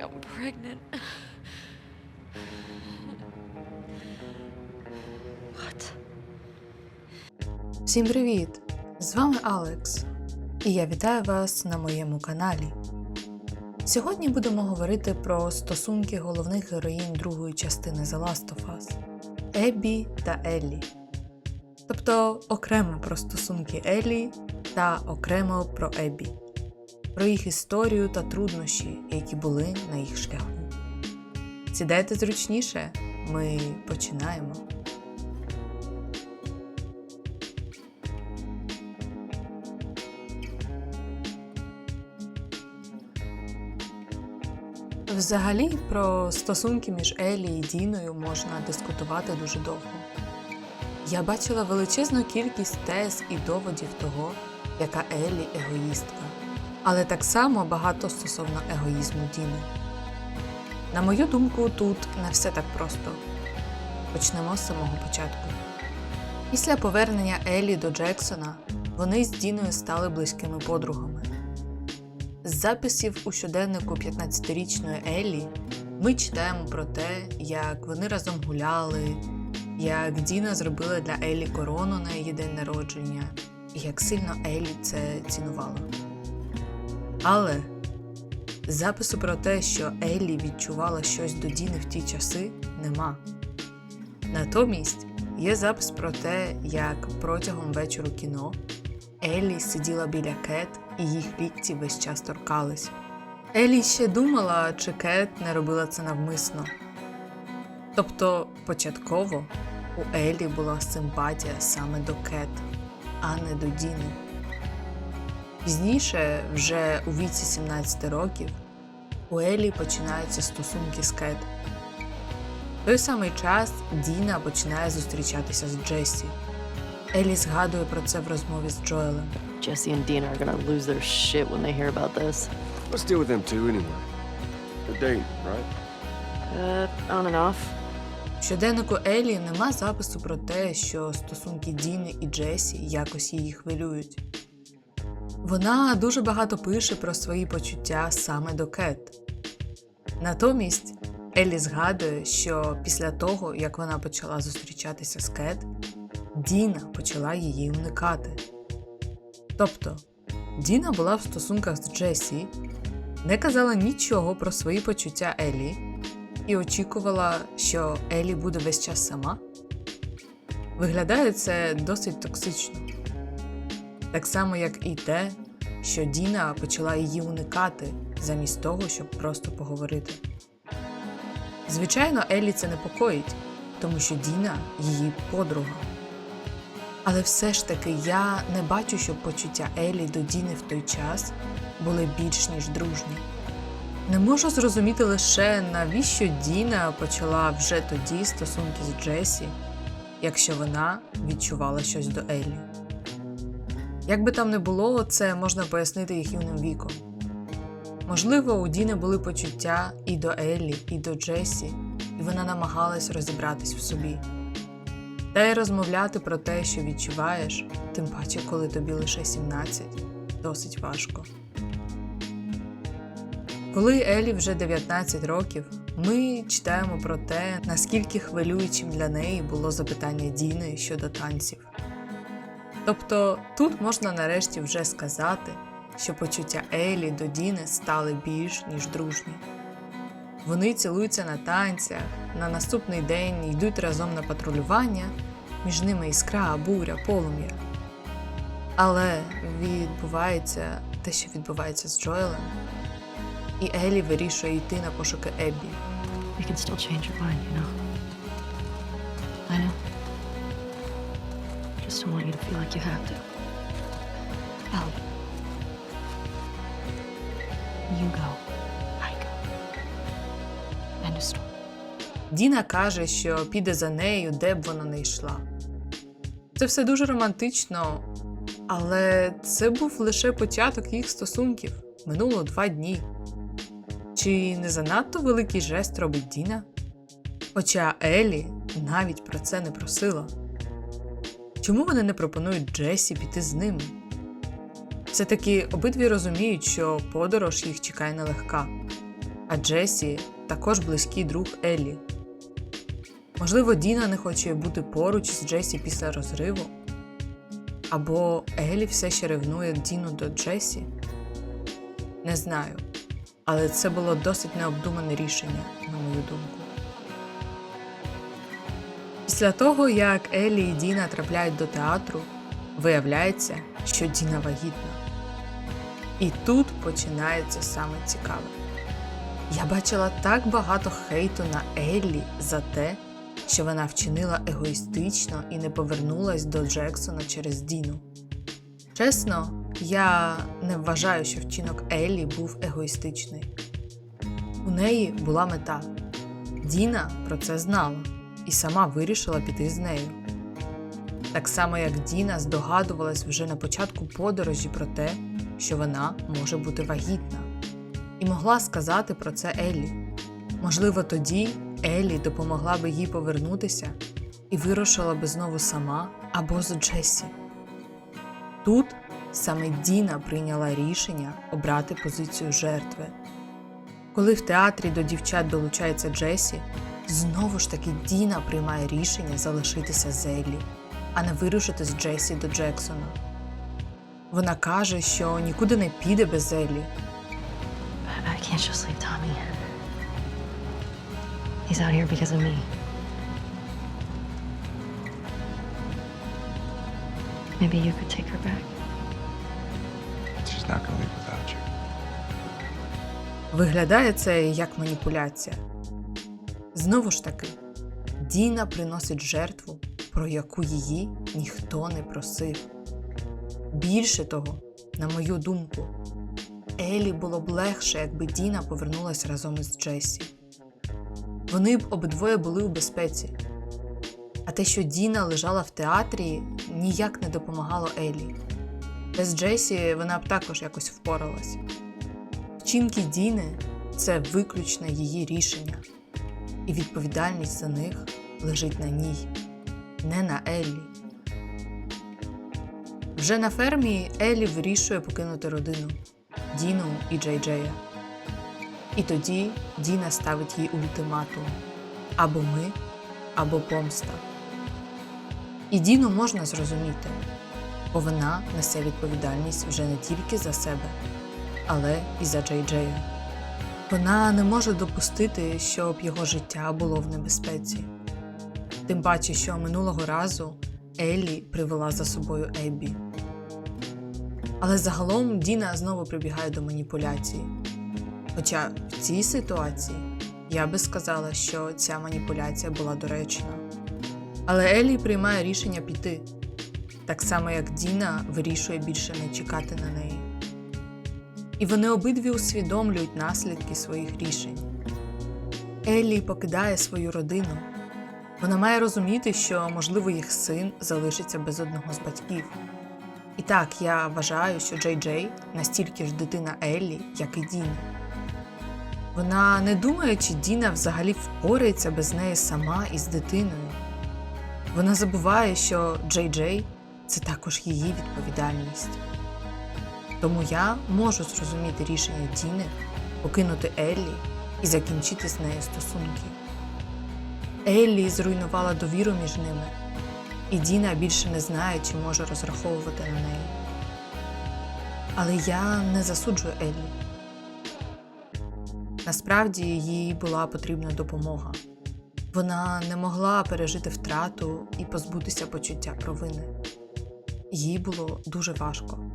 I'm pregnant. What? Всім привіт! З вами Алекс, і я вітаю вас на моєму каналі. Сьогодні будемо говорити про стосунки головних героїнь другої частини The Last of Us Еббі та Еллі. Тобто окремо про стосунки Еллі та окремо про Еббі, про їх історію та труднощі, які були на їх шляху. Сідайте зручніше, ми починаємо. Взагалі, про стосунки між Елі і Діною можна дискутувати дуже довго. Я бачила величезну кількість тез і доводів того, яка Елі егоїстка, але так само багато стосовно егоїзму Діни. На мою думку, тут не все так просто. Почнемо з самого початку. Після повернення Елі до Джексона вони з Діною стали близькими подругами. З записів у щоденнику 15-річної Еллі ми читаємо про те, як вони разом гуляли, як Діна зробила для Еллі корону на її день народження, і як сильно Еллі це цінувала. Але запису про те, що Еллі відчувала щось до Діни в ті часи, нема. Натомість є запис про те, як протягом вечору кіно Еллі сиділа біля Кет, і їх лікті весь час торкались. Еллі ще думала, чи Кет не робила це навмисно. Тобто, початково у Еллі була симпатія саме до Кет, а не до Діни. Пізніше, вже у віці 17 років, у Еллі починаються стосунки з Кет. В той самий час Діна починає зустрічатися з Джесі. Елі згадує про це в розмові з Джоелем. Jesse and Dina are gonna lose their shit when they hear about this. Let's deal with them too anyway. They're dating, right? Uh, on and off. В щоденнику Елі нема запису про те, що стосунки Діни і Джесі якось її хвилюють. Вона дуже багато пише про свої почуття саме до Кет. Натомість Елі згадує, що після того, як вона почала зустрічатися з Кет, Діна почала її уникати. Тобто, Діна була в стосунках з Джесі, не казала нічого про свої почуття Елі і очікувала, що Елі буде весь час сама. Виглядає це досить токсично. Так само, як і те, що Діна почала її уникати замість того, щоб просто поговорити. Звичайно, Елі це непокоїть, тому що Діна її подруга. Але все ж таки я не бачу, щоб почуття Елі до Діни в той час були більш ніж дружні. Не можу зрозуміти лише, навіщо Діна почала вже тоді стосунки з Джесі, якщо вона відчувала щось до Еллі. Як би там не було, це можна пояснити їх юним віком. Можливо, у Діни були почуття і до Еллі, і до Джесі, і вона намагалась розібратись в собі. Та й розмовляти про те, що відчуваєш, тим паче, коли тобі лише 17, досить важко. Коли Елі вже 19 років, ми читаємо про те, наскільки хвилюючим для неї було запитання Діни щодо танців. Тобто тут можна нарешті вже сказати, що почуття Елі до Діни стали більш ніж дружні. Вони цілуються на танцях, на наступний день йдуть разом на патрулювання, між ними іскра, буря, полум'я. Але відбувається те, що відбувається з Джоелем, і Елі вирішує йти на пошуки Еббі. You can still change your mind, you know. I know. Just don't want you to feel like you have to. Ellie. You go. I go. End of story. Діна каже, що піде за нею, де б вона не йшла. Це все дуже романтично, але це був лише початок їх стосунків. Минуло два дні. Чи не занадто великий жест робить Діна? Хоча Елі навіть про це не просила. Чому вони не пропонують Джесі піти з ними? Все таки обидві розуміють, що подорож їх чекає нелегка. а Джесі також близький друг Еллі. Можливо, Діна не хоче бути поруч з Джесі після розриву, або Еллі все ще ревнує Діну до Джесі. Не знаю, але це було досить необдумане рішення, на мою думку. Після того, як Еллі і Діна трапляють до театру, виявляється, що Діна вагітна. І тут починається саме цікаве. Я бачила так багато хейту на Еллі за те, що вона вчинила егоїстично і не повернулась до Джексона через Діну. Чесно, я не вважаю, що вчинок Еллі був егоїстичний. У неї була мета. Діна про це знала і сама вирішила піти з нею. Так само, як Діна здогадувалась вже на початку подорожі про те, що вона може бути вагітна, і могла сказати про це Еллі. Можливо, тоді Еллі допомогла би їй повернутися і вирушила би знову сама або з Джесі. Тут саме Діна прийняла рішення обрати позицію жертви. Коли в театрі до дівчат долучається Джесі, знову ж таки Діна приймає рішення залишитися з Еллі, а не вирушити з Джесі до Джексона. Вона каже, що нікуди не піде без Еллі, I can't just leave Tommy. He's out here because of me. Maybe you could take her back. She's not gonna leave without you. Виглядає це як маніпуляція. Знову ж таки, Діна приносить жертву, про яку її ніхто не просив. Більше того, на мою думку, Елі було б легше, якби Діна повернулася разом із Джесі. Вони б обидвоє були у безпеці. А те, що Діна лежала в театрі, ніяк не допомагало Елі. Без Джесі вона б також якось впоралась. Вчинки Діни це виключне її рішення, і відповідальність за них лежить на ній, не на Еллі. Вже на фермі Еллі вирішує покинути родину Діну і Джей Джея. І тоді Діна ставить їй ультиматум або ми, або помста. І Діну можна зрозуміти, бо вона несе відповідальність вже не тільки за себе, але і за Джей Джея. Вона не може допустити, щоб його життя було в небезпеці. Тим паче, що минулого разу Еллі привела за собою Еббі. Але загалом Діна знову прибігає до маніпуляції. Хоча в цій ситуації я би сказала, що ця маніпуляція була доречна. Але Еллі приймає рішення піти, так само як Діна вирішує більше не чекати на неї. І вони обидві усвідомлюють наслідки своїх рішень. Еллі покидає свою родину. Вона має розуміти, що, можливо, їх син залишиться без одного з батьків. І так, я вважаю, що Джей Джей настільки ж дитина Еллі, як і Діна. Вона не думає, чи Діна взагалі впорається без неї сама із дитиною. Вона забуває, що Джей Джей це також її відповідальність. Тому я можу зрозуміти рішення Діни покинути Еллі і закінчити з нею стосунки. Еллі зруйнувала довіру між ними, і Діна більше не знає, чи може розраховувати на неї. Але я не засуджую Еллі. Насправді їй була потрібна допомога. Вона не могла пережити втрату і позбутися почуття провини. Їй було дуже важко.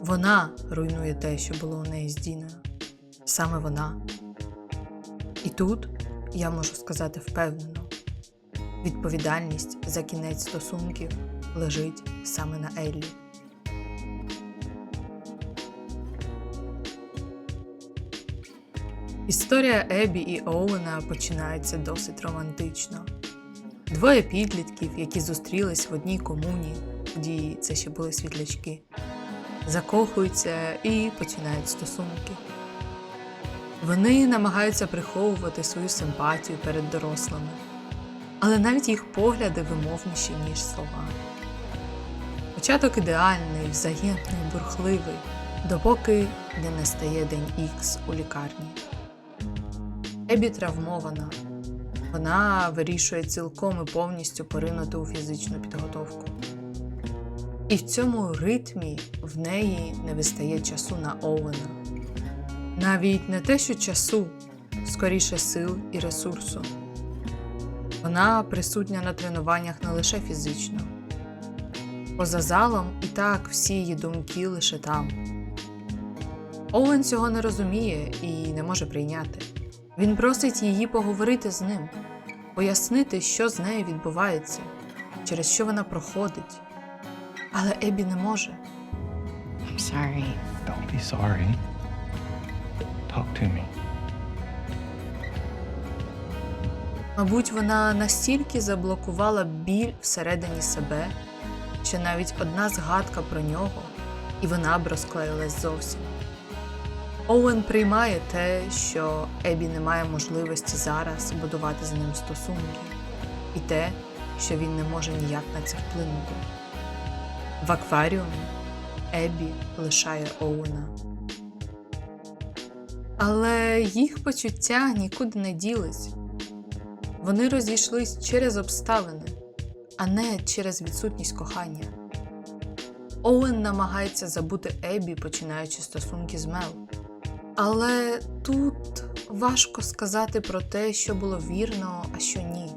Вона руйнує те, що було у неї з Діною. Саме вона. І тут я можу сказати впевнено: відповідальність за кінець стосунків лежить саме на Еллі. Історія Ебі і Оуена починається досить романтично. Двоє підлітків, які зустрілись в одній комуні, тоді це ще були світлячки, закохуються і починають стосунки. Вони намагаються приховувати свою симпатію перед дорослими, але навіть їх погляди вимовніші, ніж слова. Початок ідеальний, взаємний, бурхливий, допоки не настає день Ікс у лікарні. Ебі травмована. Вона вирішує цілком і повністю поринути у фізичну підготовку. І в цьому ритмі в неї не вистає часу на Оуена. Навіть не те, що часу, скоріше сил і ресурсу. Вона присутня на тренуваннях не лише фізично. Поза залом і так всі її думки лише там. Оуен цього не розуміє і не може прийняти. Він просить її поговорити з ним, пояснити, що з нею відбувається, через що вона проходить. Але Ебі не може. I'm sorry. Don't be sorry. Talk to me. Мабуть, вона настільки заблокувала біль всередині себе, що навіть одна згадка про нього, і вона б розклеїлась зовсім. Оуен приймає те, що Ебі не має можливості зараз будувати з ним стосунки, і те, що він не може ніяк на це вплинути. В акваріумі Ебі лишає Оуена. Але їх почуття нікуди не ділись. Вони розійшлись через обставини, а не через відсутність кохання. Оуен намагається забути Ебі, починаючи стосунки з Мел. Але тут важко сказати про те, що було вірно, а що ні.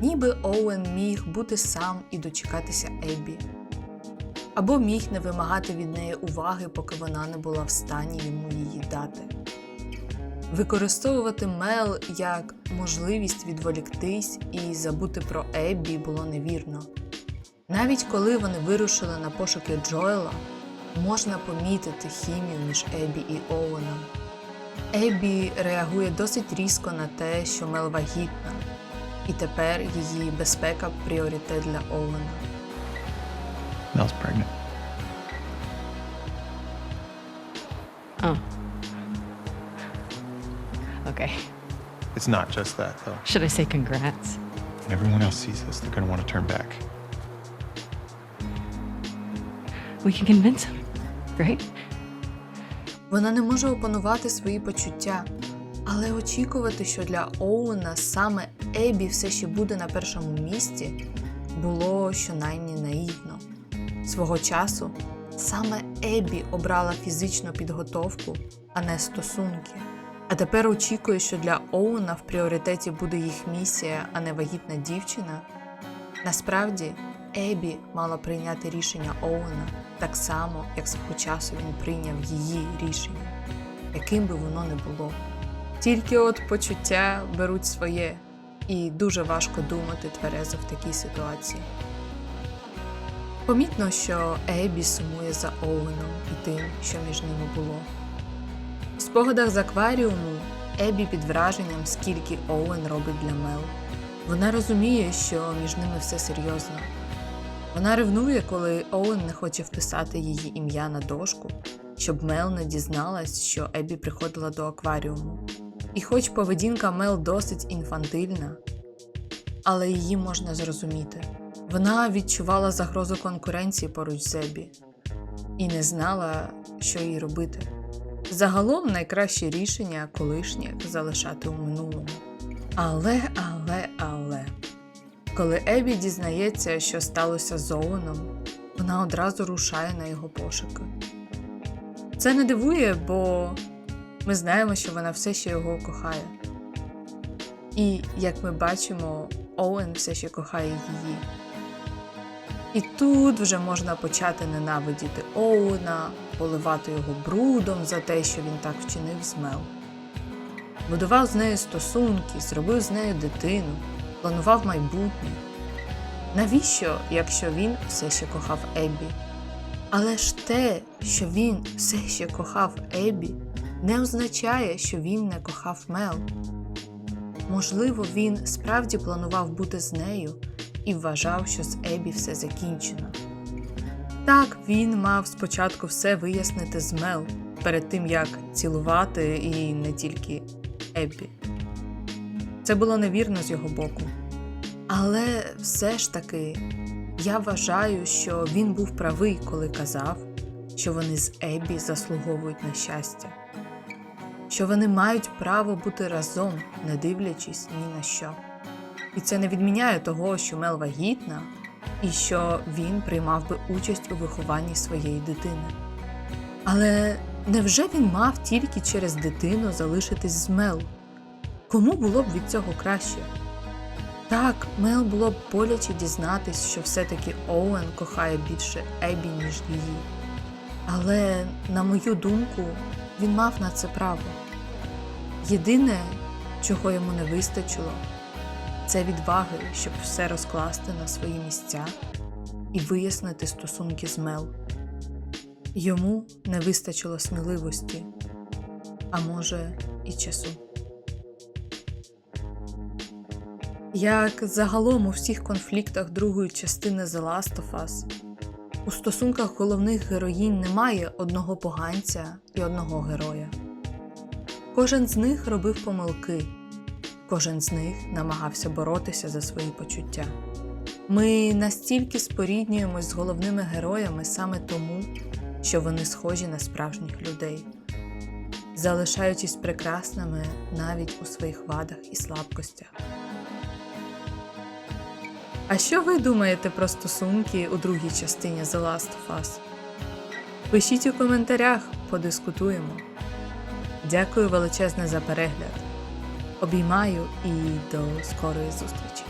Ніби Оуен міг бути сам і дочекатися Ебі, або міг не вимагати від неї уваги, поки вона не була в стані йому її дати. Використовувати Мел як можливість відволіктись і забути про Еббі було невірно. Навіть коли вони вирушили на пошуки Джоела, можна помітити хімію між Еббі і Оуеном. Еббі реагує досить різко на те, що Мел вагітна, і тепер її безпека пріоритет для Оуена. Mel's pregnant. Oh. Okay. It's not just that, though. Should I say congrats? When everyone else sees this, they're gonna want to turn back. We can convince him, right? Вона не може опанувати свої почуття, але очікувати, що для Оуена саме Ебі все ще буде на першому місці, було щонайні наївно. Свого часу саме Ебі обрала фізичну підготовку, а не стосунки. А тепер очікує, що для Оуена в пріоритеті буде їх місія, а не вагітна дівчина. Насправді, Ебі мала прийняти рішення Оуена так само, як свого часу він прийняв її рішення, яким би воно не було. Тільки от почуття беруть своє, і дуже важко думати тверезо в такій ситуації. Помітно, що Ебі сумує за Оуеном і тим, що між ними було. В спогадах з акваріуму Ебі під враженням, скільки Оуен робить для Мел. Вона розуміє, що між ними все серйозно. Вона ревнує, коли Оуен не хоче вписати її ім'я на дошку, щоб Мел не дізналась, що Ебі приходила до акваріуму. І хоч поведінка Мел досить інфантильна, але її можна зрозуміти. Вона відчувала загрозу конкуренції поруч з Ебі і не знала, що їй робити. Загалом найкраще рішення колишнє залишати у минулому. Але, але, але. Коли Ебі дізнається, що сталося з Оуеном, вона одразу рушає на його пошуки. Це не дивує, бо ми знаємо, що вона все ще його кохає. І, як ми бачимо, Оуен все ще кохає її. І тут вже можна почати ненавидіти Оуена, поливати його брудом за те, що він так вчинив з Мел. Будував з нею стосунки, зробив з нею дитину, планував майбутнє. Навіщо, якщо він все ще кохав Еббі? Але ж те, що він все ще кохав Еббі, не означає, що він не кохав Мел. Можливо, він справді планував бути з нею і вважав, що з Ебі все закінчено. Так, він мав спочатку все вияснити з Мел перед тим, як цілувати і не тільки Еббі. Це було невірно з його боку. Але все ж таки, я вважаю, що він був правий, коли казав, що вони з Еббі заслуговують на щастя. що вони мають право бути разом, не дивлячись ні на що. І це не відміняє того, що Мел вагітна, і що він приймав би участь у вихованні своєї дитини. Але невже він мав тільки через дитину залишитись з Мел? Кому було б від цього краще? Так, Мел було б боляче дізнатись, що все-таки Оуен кохає більше Ебі, ніж її. Але, на мою думку, він мав на це право. Єдине, чого йому не вистачило, це відваги, щоб все розкласти на свої місця і вияснити стосунки з Мел. Йому не вистачило сміливості, а може, і часу. Як загалом у всіх конфліктах другої частини The Last of Us, у стосунках головних героїнь немає одного поганця і одного героя. Кожен з них робив помилки, кожен з них намагався боротися за свої почуття. Ми настільки споріднюємось з головними героями саме тому, що вони схожі на справжніх людей, залишаючись прекрасними навіть у своїх вадах і слабкостях. А що ви думаєте про стосунки у другій частині The Last of Us? Пишіть у коментарях, подискутуємо. Дякую величезне за перегляд. Обіймаю і до скорої зустрічі!